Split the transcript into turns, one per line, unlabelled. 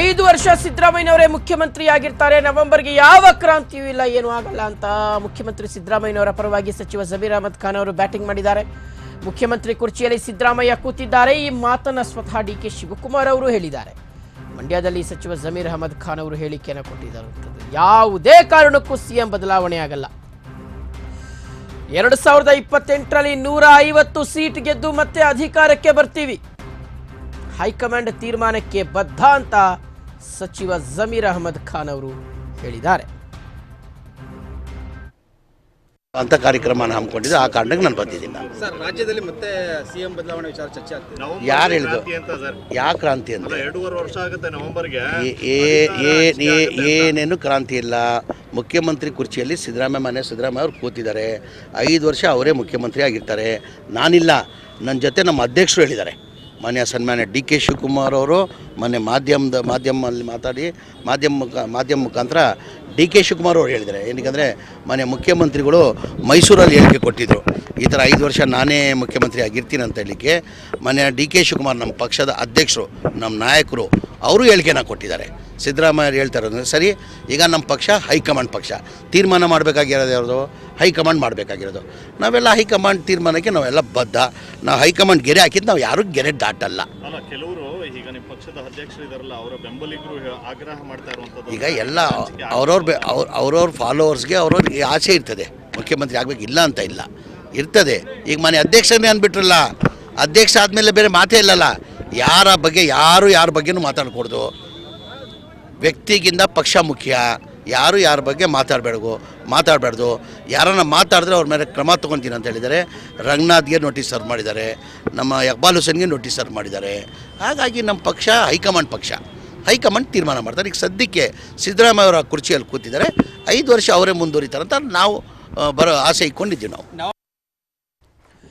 ಐದು ವರ್ಷ ಸಿದ್ದರಾಮಯ್ಯನವರೇ ಮುಖ್ಯಮಂತ್ರಿ ಆಗಿರ್ತಾರೆ ನವೆಂಬರ್ಗೆ ಯಾವ ಕ್ರಾಂತಿಯೂ ಇಲ್ಲ, ಏನೂ ಆಗಲ್ಲ ಅಂತ ಮುಖ್ಯಮಂತ್ರಿ ಸಿದ್ದರಾಮಯ್ಯನವರ ಪರವಾಗಿ ಸಚಿವ ಜಬೀರ್ ಅಹಮದ್ ಖಾನ್ ಅವರು ಬ್ಯಾಟಿಂಗ್ ಮಾಡಿದ್ದಾರೆ. ಮುಖ್ಯಮಂತ್ರಿ ಕುರ್ಚಿಯಲ್ಲಿ ಸಿದ್ದರಾಮಯ್ಯ ಕೂತಿದ್ದಾರೆ. ಈ ಮಾತನ್ನ ಸ್ವತಃ ಡಿ ಕೆ ಶಿವಕುಮಾರ್ ಅವರು ಹೇಳಿದ್ದಾರೆ. ಮಂಡ್ಯದಲ್ಲಿ ಸಚಿವ ಜಮೀರ್ ಅಹಮದ್ ಖಾನ್ ಅವರು ಹೇಳಿಕೆಯನ್ನು ಕೊಟ್ಟಿದ್ದಾರೆ ಯಾವುದೇ ಕಾರಣಕ್ಕೂ ಸಿಎಂ ಬದಲಾವಣೆ ಆಗಲ್ಲ. ಎರಡು ಸಾವಿರದ ಇಪ್ಪತ್ತೆಂಟರಲ್ಲಿ ನೂರ ಐವತ್ತು ಸೀಟ್ ಗೆದ್ದು ಮತ್ತೆ ಅಧಿಕಾರಕ್ಕೆ ಬರ್ತೀವಿ. ಹೈಕಮಾಂಡ್ ತೀರ್ಮಾನಕ್ಕೆ ಬದ್ಧ ಅಂತ ಸಚಿವ ಜಮೀರ್ ಅಹಮದ್ ಖಾನ್ ಅವರು ಹೇಳಿದ್ದಾರೆ.
ಅಂತ ಕಾರ್ಯಕ್ರಮ ಹಮ್ಮಿಕೊಂಡಿದ್ದೆ ಆ ಕಾರಣಕ್ಕೆ ನಾನು ಬಂದಿದ್ದೀನಿ. ನಾನು
ಸರ್ ರಾಜ್ಯದಲ್ಲಿ ಮತ್ತೆ ಸಿಎಂ ಬದಲಾವಣೆ ವಿಚಾರ ಚರ್ಚೆ ಆಗ್ತದೆ.
ಯಾರು ಹೇಳಿದ್ರು
ಕ್ರಾಂತಿ ಅಂತ ಸರ್.
ಯಾವ ಕ್ರಾಂತಿ ಅಂತ?
ಎರಡೂವರೆ ವರ್ಷ ಆಗುತ್ತೆ ನವೆಂಬರ್ಗೆ.
ಏ- ಏ- ಏ- ಏ- ಏನೇನು ಕ್ರಾಂತಿ ಇಲ್ಲ. ಮುಖ್ಯಮಂತ್ರಿ ಕುರ್ಚಿಯಲ್ಲಿ ಸಿದ್ದರಾಮಯ್ಯ ಮನೆ ಸಿದ್ದರಾಮಯ್ಯ ಅವರು ಕೂತಿದ್ದಾರೆ. ಐದು ವರ್ಷ ಅವರೇ ಮುಖ್ಯಮಂತ್ರಿ ಆಗಿರ್ತಾರೆ. ನಾನಿಲ್ಲ. ನನ್ನ ಜೊತೆ ನಮ್ಮ ಅಧ್ಯಕ್ಷರು ಹೇಳಿದ್ದಾರೆ. ಮಾನ್ಯ ಸನ್ಮಾನ್ಯ ಡಿ ಕೆ ಶಿವಕುಮಾರ್ ಅವರು ಮೊನ್ನೆ ಮಾಧ್ಯಮದ ಮಾಧ್ಯಮದಲ್ಲಿ ಮಾತಾಡಿ, ಮಾಧ್ಯಮ ಮಾಧ್ಯಮ ಮುಖಾಂತರ ಡಿ ಕೆ ಶಿವಕುಮಾರ್ ಅವರು ಹೇಳಿದರೆ ಏನಕ್ಕೆ ಮಾನ್ಯ ಮುಖ್ಯಮಂತ್ರಿಗಳು ಮೈಸೂರಲ್ಲಿ ಹೇಳಿಕೆ ಕೊಟ್ಟಿದ್ದರು ಈ ಥರ ಐದು ವರ್ಷ ನಾನೇ ಮುಖ್ಯಮಂತ್ರಿ ಆಗಿರ್ತೀನಿ ಅಂತ ಹೇಳಲಿಕ್ಕೆ ಮಾನ್ಯ ಡಿ ಕೆ ಶಿವಕುಮಾರ್ ನಮ್ಮ ಪಕ್ಷದ ಅಧ್ಯಕ್ಷರು, ನಮ್ಮ ನಾಯಕರು ಅವರು ಹೇಳಿಕೆನ ಕೊಟ್ಟಿದ್ದಾರೆ. ಸಿದ್ದರಾಮಯ್ಯ ಹೇಳ್ತಾ ಇರೋದು ಸರಿ ಈಗ ನಮ್ಮ ಪಕ್ಷ ಹೈಕಮಾಂಡ್ ಪಕ್ಷ. ತೀರ್ಮಾನ ಮಾಡಬೇಕಾಗಿರೋದು ಯಾವುದು ಹೈಕಮಾಂಡ್ ಮಾಡಬೇಕಾಗಿರೋದು. ನಾವೆಲ್ಲ ಹೈಕಮಾಂಡ್ ತೀರ್ಮಾನಕ್ಕೆ ನಾವೆಲ್ಲ ಬದ್ಧ. ನಾವು ಹೈಕಮಾಂಡ್ ಗೆರೆ ಹಾಕಿದ್ದು ನಾವು ಯಾರೂ ಗೆರೆ ದಾಟಲ್ಲ.
ಕೆಲವರು ಈಗ ನಿಮ್ಮ ಪಕ್ಷದ ಅಧ್ಯಕ್ಷರು ಇದಾರಲ್ಲ ಅವರ ಬೆಂಬಲಿಗರು ಆಗ್ರಹ ಮಾಡ್ತಾ
ಈಗ ಎಲ್ಲ ಅವ್ರವ್ರ ಬೆ ಅವ್ರ ಅವ್ರವ್ರ ಫಾಲೋವರ್ಸ್ಗೆ ಅವ್ರವ್ರಿಗೆ ಆಸೆ ಇರ್ತದೆ. ಮುಖ್ಯಮಂತ್ರಿ ಆಗಬೇಕು ಇಲ್ಲ ಅಂತ ಇಲ್ಲ. ಇರ್ತದೆ. ಈಗ ಮನೆ ಅಧ್ಯಕ್ಷನೇ ಅಂದ್ಬಿಟ್ರಲ್ಲ. ಅಧ್ಯಕ್ಷ ಆದಮೇಲೆ ಬೇರೆ ಮಾತೇ ಇಲ್ಲಲ್ಲ. ಯಾರ ಬಗ್ಗೆ ಯಾರು ಯಾರ ಬಗ್ಗೆನೂ ಮಾತಾಡ್ಕೂಡ್ದು. ವ್ಯಕ್ತಿಗಿಂತ ಪಕ್ಷ ಮುಖ್ಯ. ಯಾರು ಯಾರ ಬಗ್ಗೆ ಮಾತಾಡಬೇಡ್ಗು ಮಾತಾಡಬಾರ್ದು ಯಾರನ್ನ ಮಾತಾಡಿದ್ರೆ ಅವ್ರ ಮೇಲೆ ಕ್ರಮ ತೊಗೊತೀನಿ ಅಂತ ಹೇಳಿದ್ದಾರೆ ರಂಗನಾಥ್ಗೆ ನೋಟಿಸ್ ಸರ್ವ್ ಮಾಡಿದ್ದಾರೆ. ನಮ್ಮ ಇಕ್ಬಾಲ್ ಹುಸೇನ್ಗೆ ನೋಟಿಸ್ ಸರ್ವ್ ಮಾಡಿದ್ದಾರೆ. ಹಾಗಾಗಿ ನಮ್ಮ ಪಕ್ಷ ಹೈಕಮಾಂಡ್ ಪಕ್ಷ. ಹೈಕಮಾಂಡ್ ತೀರ್ಮಾನ ಮಾಡ್ತಾರೆ. ಈಗ ಸದ್ಯಕ್ಕೆ ಸಿದ್ದರಾಮಯ್ಯ ಅವರ ಕುರ್ಚಿಯಲ್ಲಿ ಕೂತಿದ್ದಾರೆ. ಐದು ವರ್ಷ ಅವರೇ ಮುಂದುವರಿತಾರೆ ಅಂತ ನಾವು ಬರೋ, ಆಸೆ ಇಕ್ಕೊಂಡಿದ್ದೀವಿ ನಾವು